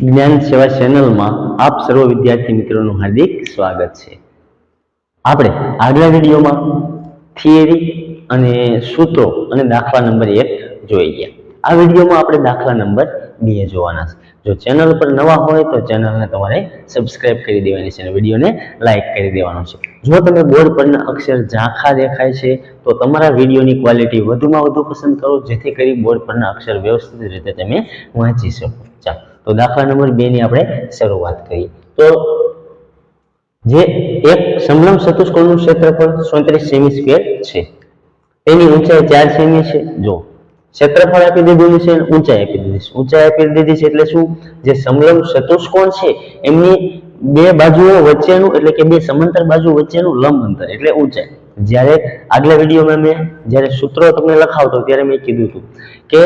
જ્ઞાન સેવા ચેનલમાં આપ સર્વ વિદ્યાર્થી મિત્રોનું હાર્દિક સ્વાગત છે. આપણે આગલા વિડીયોમાં થિયરી અને સૂત્રો અને દાખલા નંબર એક જોઈ ગયા. આ વિડીયોમાં આપણે દાખલા નંબર બે જોવાના છે. જો ચેનલ પર નવા હોય તો ચેનલને તમારે સબસ્ક્રાઇબ કરી દેવાની છે અને વિડીયોને લાઇક કરી દેવાનો છે. જો તમે બોર્ડ પરના અક્ષર ઝાંખા દેખાય છે, તો તમારા વિડીયોની ક્વોલિટી વધુમાં વધુ પસંદ કરો, જેથી કરી બોર્ડ પરના અક્ષર વ્યવસ્થિત રીતે તમે વાંચી શકો. ચાલો. તો દાખલા નંબર બે ની આપણે શરૂઆત કરીએ તો જે એક સમલંબ ચતુષ્કોણનું ક્ષેત્રફળ સોત્રીસ સેમી સ્ક્વેર છે. તેની ઊંચાઈ ચાર સેમી છે. જો ક્ષેત્રફળ આપી દીધું છે ઊંચાઈ આપી દીધી છે ઊંચાઈ આપી દીધી છે એટલે શું? જે સમલંબ ચતુષ્કોણ છે, એમની બે બાજુઓ વચ્ચેનું એટલે કે બે સમાંતર બાજુ વચ્ચેનું લંબ અંતર એટલે ઊંચાઈ. જ્યારે આગલા વિડીયોમાં મેં જ્યારે સૂત્રો તમને લખાવતો ત્યારે મેં કીધું હતું કે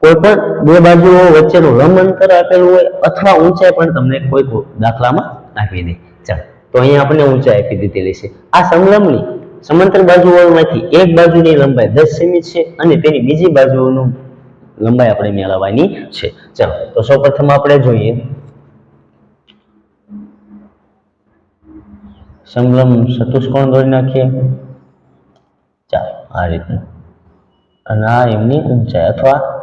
કોઈ પણ બે બાજુઓ વચ્ચેનું લંબ અંતર આપેલું હોય અથવા ઊંચાઈ પણ તમને કોઈ દાખલામાં આપી દે. ચાલો, તો અહીંયા આપણે ઊંચાઈ આપી દીધેલી છે. આ સમલંબની સમાંતર બાજુઓમાંથી એક બાજુની લંબાઈ દસ સેમી છે અને તેની બીજી બાજુઓનું લંબાઈ આપણે મેળવવાની છે. ચાલો, તો સૌપ્રથમ આપણે જોઈએ. સમલંબ ચતુષ્કોણ દોરી નાખીએ. ચાલો, આ રીતનું. અને આ એમની ઊંચાઈ અથવા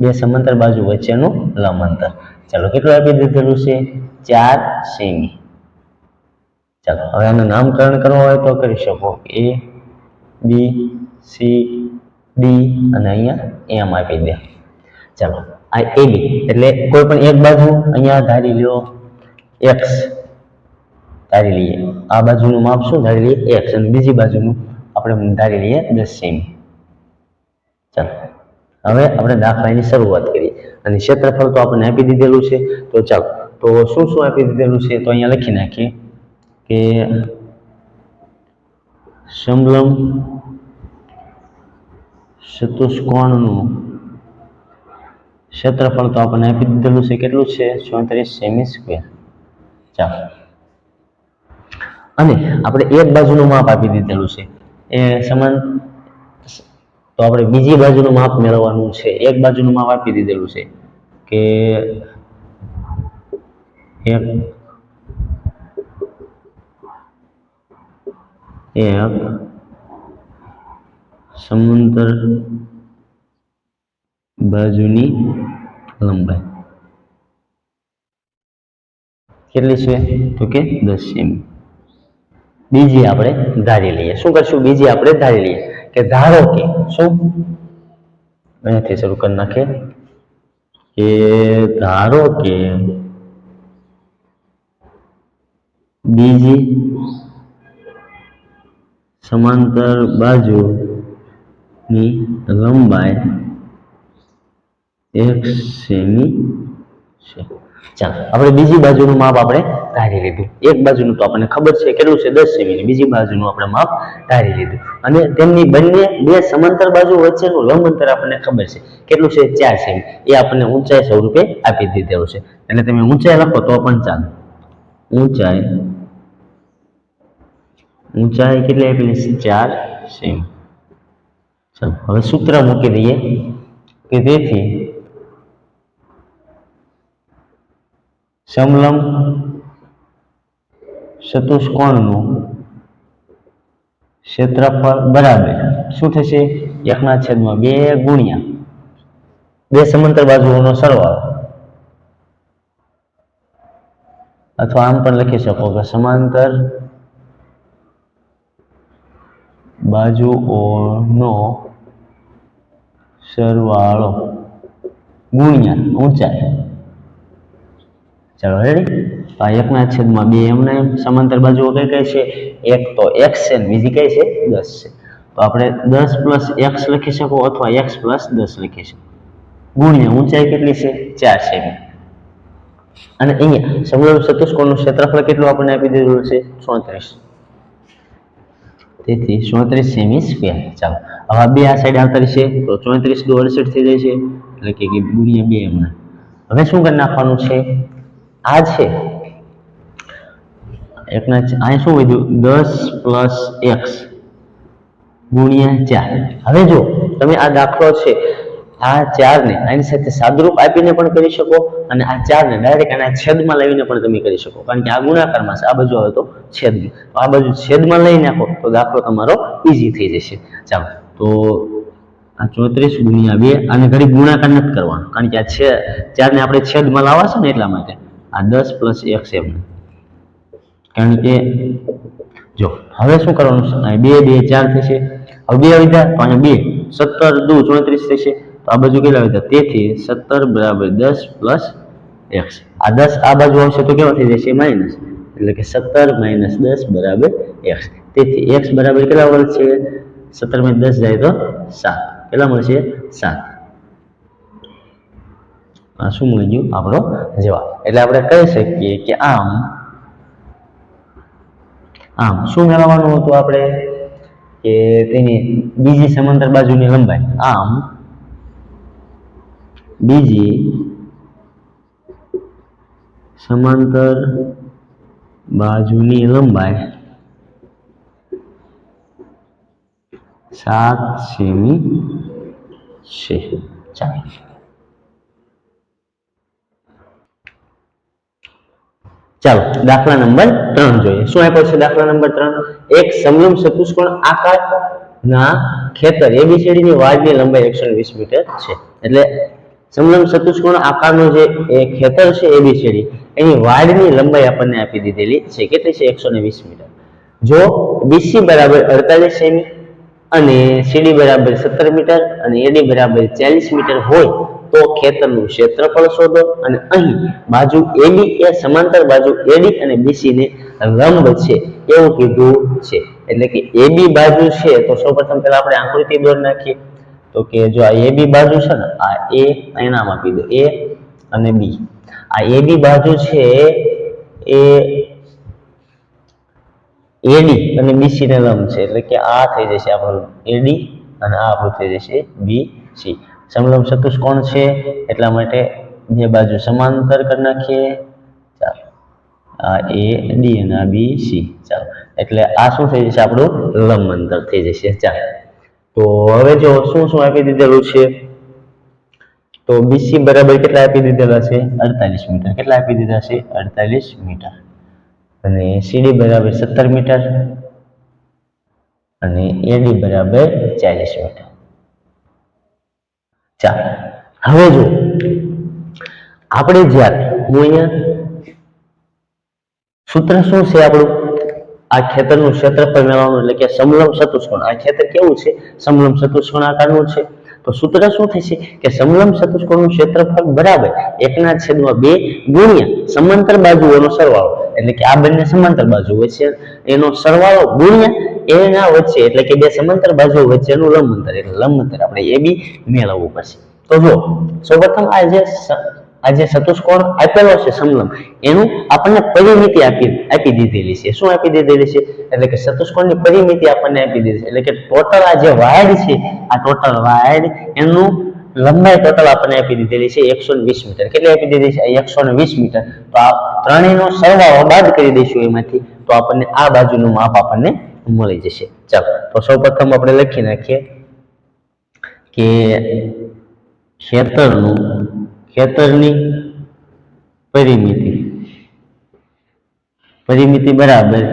બે સમાંતર બાજુ વચ્ચેનું લંબ અંતર ચાલો, કેટલું આપી દીધેલું છે? ચાર સેમી ચાલો, હવે આનું નામકરણ કરવું હોય તો કરી શકો. એ, બી, સી, ડી અને અહીંયા એમ આપી દે. ચાલો, આ એ બી, એટલે કોઈ પણ એક બાજુ અહીંયા ધારી લ્યો એક્સ. ધારી લઈએ. આ બાજુનું માપ શું? ધારી લઈએ એક્સ. અને બીજી બાજુનું આપણે ધારી લઈએ દસ સેમી ચાલો હવે આપણે દાખલાની શરૂઆત કરીએ અને ક્ષેત્રફળ તો આપણને આપી દીધેલું છે. તો ચાલો. તો શું શું આપી દીધેલું છે તો અહીંયા લખી નાખીએ કે સમલમ ચતુષ્કોણનું ક્ષેત્રફળ તો આપણને આપી દીધેલું છે. કેટલું છે? ચોત્રીસ સેમી સ્ક્વેર. ચાલો. અને આપણે એક બાજુનું માપ આપી દીધેલું છે. એ સમાન તો આપણે બીજી બાજુનું માપ મેળવવાનું છે. એક બાજુનું માપ આપી દીધેલું છે કે એક એક સમાંતર બાજુની લંબાઈ. કેટલી છે? તો કે દસ સેમી. બીજી આપણે ધારી લઈએ. શું કરશું? બીજી આપણે ધારી લઈએ. કે ધારો કે શું? અહીંયાથી શરૂ કરી નાખીએ. કે ધારો કે બીજી સમાંતર બાજુની લંબાઈ એક સેમી છે. ચાલો, આપણે બીજી બાજુનું માપ આપણે ધારી લીધું. એક બાજુનું તો આપણને ખબર છે કેટલું છે? દસ સેમી બીજી બાજુનું આપણે માપ ધારી લીધું. અને તેમની બંને બે સમાંતર બાજુ વચ્ચેનું લંબ અંતર આપણને ખબર છે. કેટલું છે? ચાર સેમી. એ આપણને ઊંચાઈ સ્વરૂપે આપી દીધેલું છે. એટલે તમે ઊંચાઈ લખો તો પણ ચાલે. ઊંચાઈ ઊંચાઈ કેટલી આપેલી છે? ચાર સેમી. ચાલો, હવે સૂત્ર મૂકી દઈએ કે તેથી સમલંબ ચતુષ્કોણનું ક્ષેત્રફળ બરાબર. શું થશે? એકના છેદમાં બે ગુણ્યા. બે સમાંતર બાજુઓનો સરવાળો. અથવા આમ પણ લખી શકો કે સમાંતર બાજુઓનો સરવાળો ગુણ્યા ઊંચાઈ. ચાલો રેડી તો આ એકના છેદમાં બે એમને સમાંતર બાજુઓ કઈ કઈ છે? એક તો એક્સ છે બીજી કઈ છે? દસ છે. તો આપણે દસ પ્લસ એક્સ લખી શકો અથવા એક્સ પ્લસ દસ લખી શકો? ગુણ્યા ઊંચાઈ કેટલી છે? ચાર સેમી અને અહીંયા સમગ્ર ચતુષ્કોણનું ક્ષેત્રફળ કેટલું આપણને આપી દીધું છે? ચોત્રીસ. તેથી ચોત્રીસ સેમી સ્ક્વેર ચાલો, હવે બે આ સાઈડ આવતા રહેશે. તો ચોત્રીસ દો અડસઠ થઈ જાય છે. એટલે કે ગુણ્યા બે એમના હવે શું કરી નાખવાનું છે? આ છે. એકના અહીં શું વધ્યું? દસ પ્લસ એક્સ ગુણ્યા ચાર. હવે જો તમે આ દાખલો છે, આ ચારને આની સાથે સાદરૂપ આપીને પણ કરી શકો અને આ ચારને ડાયરેક્ટ આના છેદમાં લાવીને પણ તમે કરી શકો. કારણ કે આ ગુણાકારમાં છે, આ બાજુ આવે તો છેદ આ બાજુ છેદમાં લઈ નાખો તો દાખલો તમારો ઈઝી થઈ જશે. ચાલો, તો આ ચોત્રીસ ગુણ્યા બે, આને ઘડી ગુણાકાર નથી કરવાનો. કારણ કે આ છે ચારને આપણે છેદમાં લાવવા છે ને એટલા માટે. આ દસ પ્લસ એક્સ એમ કારણ કે જો, હવે શું કરવાનું છે? બે બે, ચાર થશે. હવે બે આવી જાય તો અહીંયા બે, સત્તર, દુ, ચોત્રીસ થશે. તો આ બાજુ કેટલા આવી તેથી સત્તર બરાબર દસ પ્લસ એક્સ આ દસ આ બાજુ આવશે તો કેવા થઈ જશે? માઇનસ એટલે કે સત્તર માઇનસ દસ બરાબર એક્સ તેથી એક્સ બરાબર કેટલા મળશે સત્તર માઇનસ દસ જાય તો સાત. કેટલા મળશે? સાત. શું મળી ગયું આપણો જવાબ. એટલે આપણે કહી શકીએ કે આમ આમ શું મેળવવાનું હતું આપણે? કે તેની બીજી સમાંતર બાજુની લંબાઈ. આમ, બીજી સમાંતર બાજુની લંબાઈ સાત સેમી છે. ચાલો ચાલો, દાખલા નંબર ત્રણ જોઈએ. શું આપ્યો છે દાખલા નંબર ત્રણ? એક સમલંબ ચતુષ્કોણ આકાર ના ખેતર એબીસીડી ની વાડની લંબાઈ એકસો વીસ મીટર છે. એટલે સમલંબ ચતુષ્કોણ આકારનો જે ખેતર છે એબીસીડી એની વાડની લંબાઈ આપણને આપી દીધેલી છે કેટલી છે એકસો વીસ મીટર. જો બીસી બરાબર અડતાલીસ સેમી અને સીડી બરાબર સત્તર મીટર અને એડી બરાબર ચાલીસ મીટર હોય તો ખેતરનું ક્ષેત્રફળ શોધો અને અહીં બાજુ એડી એ સમાંતર બાજુ એડી અને બીસી ને લંબ છે એવું કીધું છે. એટલે કે એબી બાજુ છે તો સૌપ્રથમ પહેલા આપણે આકૃતિ દોરી નાખીએ. તો કે જો આ એબી બાજુ છે ને, આ એ નામ આપી એ અને બી આ એબી બાજુ છે એ એડી અને બીસી ને લંબ છે. એટલે કે આ થઈ જશે આપણું એડી અને આ આપણું થઈ જશે બી સી સમલંબ ચતુષ્કોણ છે? એટલા માટે બે બાજુ સમાંતર કરી નાખીએ. ચાલો. આ એ ડી અને આ બી સી ચાલો. એટલે આ શું થઈ જશે? આપણું લંબ અંતર થઈ જશે. ચાલો. તો હવે જો શું શું આપી દીધેલું છે? તો બીસી બરાબર કેટલા આપી દીધેલા છે? અડતાલીસ મીટર. કેટલા આપી દીધા છે? અડતાલીસ મીટર. અને સીડી બરાબર સત્તર મીટર. અને એડી બરાબર ચાલીસ મીટર. ચાલો, હવે જો આપણે જ્યારે હું અહીંયા સૂત્ર શું છે આપણું? આ ખેતરનું ક્ષેત્રફળ મેળવવાનું એટલે કે સમલમ ચતુષ્કોણ આ ખેતર કેવું છે? સમલમ ચતુષ્કોણ આકારનું છે. તો સૂત્ર શું થશે? કે સમલંબ ચતુષ્કોણનું ક્ષેત્રફળ બરાબર એકના છેદમાં બે ગુણ્યા સમાંતર બાજુઓનો સરવાળો. એટલે કે આ બંને સમાંતર બાજુ વચ્ચે એનો સરવાળો ગુણ્યા એના વચ્ચે, એટલે કે બે સમાંતર બાજુ વચ્ચેનું લંબ અંતર એટલે લંબ અંતર આપણે એ બી મેળવવું પડશે. તો જો સૌપ્રથમ આ જે આ જે ચતુષ્કોણ આપેલો છે સમલંબ, એનું આપણને પરિમિતિ આપી આપી દીધેલી છે. શું આપી દીધેલી છે? એટલે કે ચતુષ્કોણની પરિમિતિ આપણને આપી દીધી છે. એટલે કે ટોટલ આ જે વાયર છે, આ ટોટલ વાયર, એનું લંબાઈ ટોટલ આપણને આપી દીધેલી છે એકસો વીસ મીટર. કેટલી આપી દીધી છે? એકસો વીસ મીટર. તો આ ત્રણેયનો સરવાળો બાદ કરી દઈશું એમાંથી. તો આપણને આ બાજુનું માપ આપણને મળી જશે. ચાલો, તો સૌપ્રથમ આપણે લખી નાખીએ કે ખેતરનું ખેતરની પરિમિતિ. પરિમિતિ બરાબર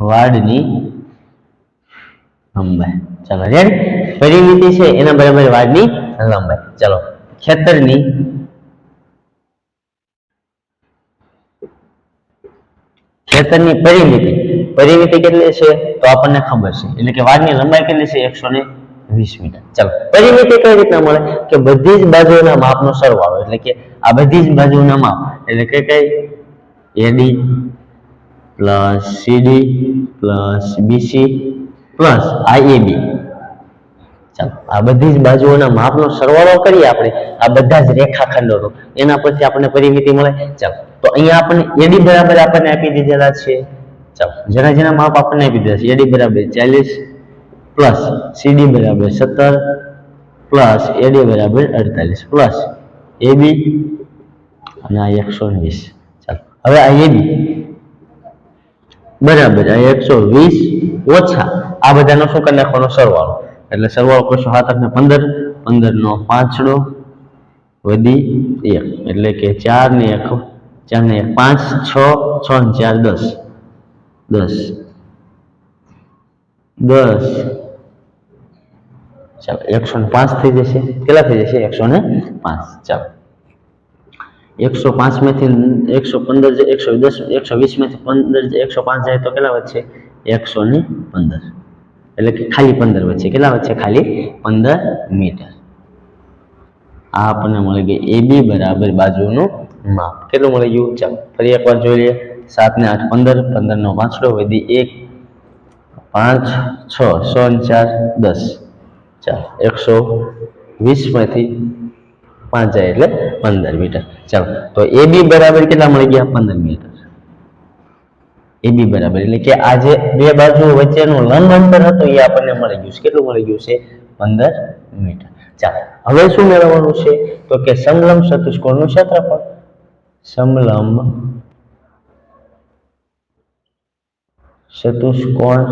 વાડની લંબાઈ. ચાલો રેડી પરિમિતિ છે એના બરાબર વાડની લંબાઈ. ચાલો, ખેતરની ખેતરની પરિમિતિ. પરિમિતિ કેટલી છે? તો આપણને ખબર છે. એટલે કે વાડની લંબાઈ કેટલી છે? એકસો ને વીસ મીટર ચાલો પરિમિતિ કઈ રીતના મળે? કે બધી જ બાજુઓના માપનો સરવાળો, એટલે કે આ બધી જ બાજુના માપ, એટલે કે કઈ? AD plus CD plus BC plus IAB ચાલો, આ બધી જ બાજુઓના માપનો સરવાળો કરીએ આપણે, આ બધા જ રેખાખંડોનો. એના પરથી આપણને પરિમિતિ મળે? ચાલો, તો અહીંયા આપણને એડી બરાબર આપણને આપી દીધેલા છે. ચાલો, જેના જેના માપ આપણને આપી દીધા છે. એડી બરાબર ચાલીસ પ્લસ સીડી બરાબર સત્તર પ્લસ એડી બરાબર અડતાલીસ પ્લસ એબી અને આ એકસો વીસ. ચાલો, હવે આ એબી બરાબર, આ એકસો વીસ ઓછા, આ બધાનો શું કરી નાખવાનો? સરવાળો. એટલે સરવાળો કરશો સાત આઠ પંદર પંદર નો પાંચડો વધી એક. એટલે કે ચાર ને એક, ચાર ને પાંચ, છ છ ને ચાર દસ. દસ. દસ. ચાલો એકસો પાંચ થઈ જશે. કેટલા થઈ જશે? એકસો ને પાંચ. ચાલો. એકસો પાંચમાંથી એકસો પંદર જે- એકસો દસ એકસો વીસમાંથી પંદર જે એકસો પાંચ જાય તો કેટલા વધશે? એકસો ને પંદર. એટલે કે ખાલી પંદર વચ્ચે કેટલા વચ્ચે ખાલી પંદર મીટર. આ આપણને મળી ગઈ એ બી બરાબર બાજુનું માપ. કેટલું મળી ગયું? ચાલો, ફરી એકવાર જોઈ લઈએ. સાત ને આઠ પંદર પંદર નો પાંચડો વધી એક, પાંચ, છ સો ચાર, દસ. ચાલો, એકસો વીસમાંથી પાંચ જાય એટલે પંદર મીટર. ચાલો, તો એ બી બરાબર કેટલા મળી ગયા? પંદર મીટર. એ બી બરાબર. એટલે કે આ જે બે બાજુ વચ્ચેનું લંબ અંતર હતું એ આપણને મળી ગયું છે. કેટલું મળી ગયું છે? પંદર મીટર. ચાલો, હવે શું મેળવવાનું છે? તો કે સમલંબ ચતુષ્કોણનું ક્ષેત્રફળ. સમલંબ ચતુષ્કોણ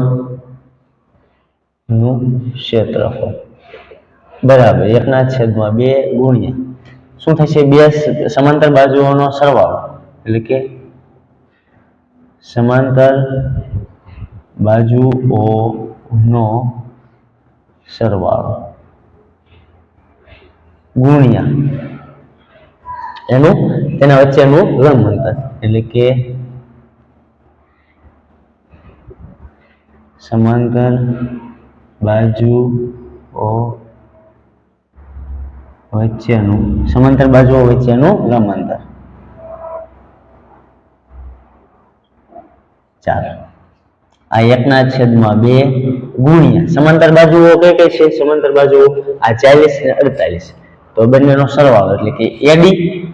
નું ક્ષેત્રફળ. બરાબર, એકના છેદમાં બે ગુણ્યા. શું થશે? બે સમાંતર બાજુઓનો સરવાળો. એટલે કે સમાંતર બાજુઓનો સરવાળો. ગુણ્યા. એનું, તેના વચ્ચેનું લંબ અંતર એટલે કે સમાંતર બાજુઓ વચ્ચેનું, સમાંતર બાજુઓ વચ્ચેનું લંબ અંતર ચાર આ એકના છેદમાં બે ગુણ્યા. સમાંતર બાજુઓ કઈ કઈ છે, સમાંતર બાજુઓ આ ચાલીસ ને અડતાલીસ. તો બંનેનો સરવાળો એટલે કે એડી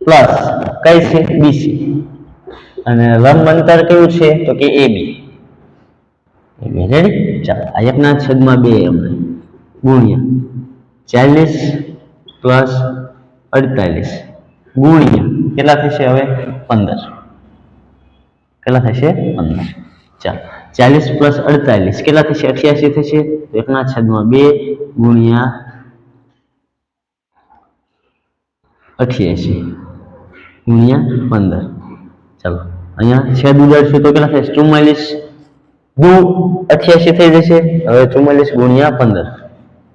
પ્લસ કઈ છે? બીસી અને લંબ અંતર કયું છે? તો કે એ એબી રેડી ચાલો આ એકના છેદમાં બે એમને ગુણ્યા ચાલીસ પ્લસ અડતાલીસ. ગુણ્યા કેટલા થશે હવે? પંદર. કેટલા થશે? પંદર. ચાલો, ચાલીસ પ્લસ અડતાલીસ. કેટલા થશે? અઠ્યાસી થશે? તો એકના છેદમાં બે ગુણ્યા અઠ્યાસી. ગુણ્યા પંદર. ચાલો, અહીંયા છેદ ઉડાડશું તો કેટલા થશે? ચુમ્માલીસ. દુ અઠ્યાસી થઈ જશે. હવે ચુમ્માલીસ ગુણ્યા પંદર.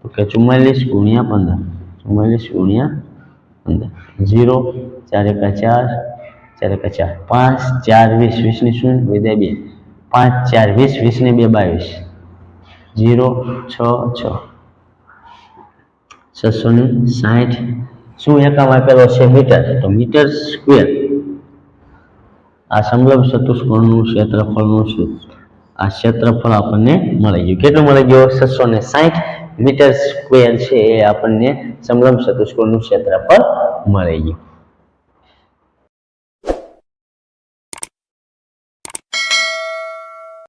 ઓકે ચુમ્માલીસ ગુણ્યા પંદર. ચુમ્માલીસ ગુણ્યા પંદર. ઝીરો, ચાર એકા ચાર ચાર એકા ચાર. પાંચ, ચાર, વીસ, વીસની શૂન્ય વધ્યા બે. પાંચ, ચાર, વીસ, વીસને બે, બાવીસ. ઝીરો, છ છ. છસો ને સાઠ. શું એકમ આપેલો છે? મીટર. તો મીટર સ્ક્વેર. આ સમલંબ ચતુષ્કોણનું ક્ષેત્રફળનું શું? આ ક્ષેત્રફળ આપણને મળી ગયું. કેટલું મળી ગયું? છસો ને સાઠ મીટર સ્ક્વેર છે એ આપણને સમલંબ ચતુષ્કોણનું ક્ષેત્રફળ મળી ગયું.